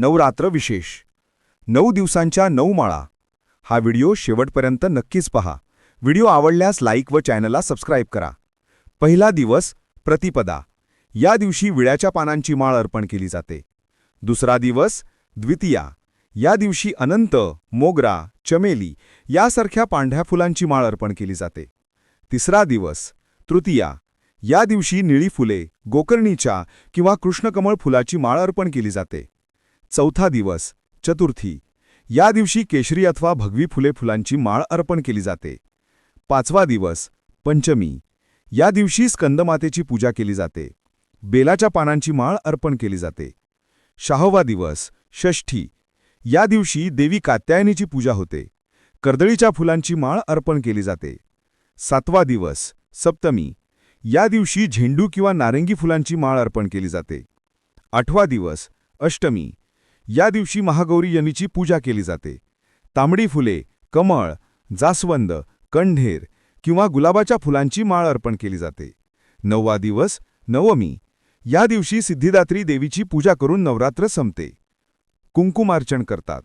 नवरात्र विशेष. नऊ दिवसांच्या नऊ माळा. हा व्हिडिओ शेवटपर्यंत नक्कीच पहा. व्हिडिओ आवडल्यास लाईक व चॅनलला सबस्क्राईब करा. पहिला दिवस प्रतिपदा. या दिवशी विड्याच्या पानांची माळ अर्पण केली जाते. दुसरा दिवस द्वितीया. या दिवशी अनंत मोगरा चमेली यासारख्या पांढऱ्या फुलांची माळ अर्पण केली जाते. तिसरा दिवस तृतीया. या दिवशी निळी फुले गोकर्णीच्या किंवा कृष्णकमळ फुलाची माळ अर्पण केली जाते. चौथा दिवस चतुर्थी. या दिवशी केशरी अथवा भगवी फुले फुलांची माळ अर्पण केली जाते. पाचवा दिवस पंचमी. या दिवशी स्कंदमातेची पूजा केली जाते. बेलाच्या पानांची माळ अर्पण केली जाते. शाहवा दिवस षष्ठी. या दिवशी देवी कात्यायनीची पूजा होते. कर्दळीच्या फुलांची माळ अर्पण केली जाते. सातवा दिवस सप्तमी. या दिवशी झेंडू किंवा नारंगी फुलांची माळ अर्पण केली जाते. आठवा दिवस अष्टमी. या दिवशी महागौरी यांनीची पूजा केली जाते. तांबडी फुले कमळ जास्वंद कंढेर किंवा गुलाबाच्या फुलांची माळ अर्पण केली जाते. नववा दिवस नवमी. या दिवशी सिद्धिदात्री देवीची पूजा करून नवरात्र संपते. कुंकुमार्चन करतात.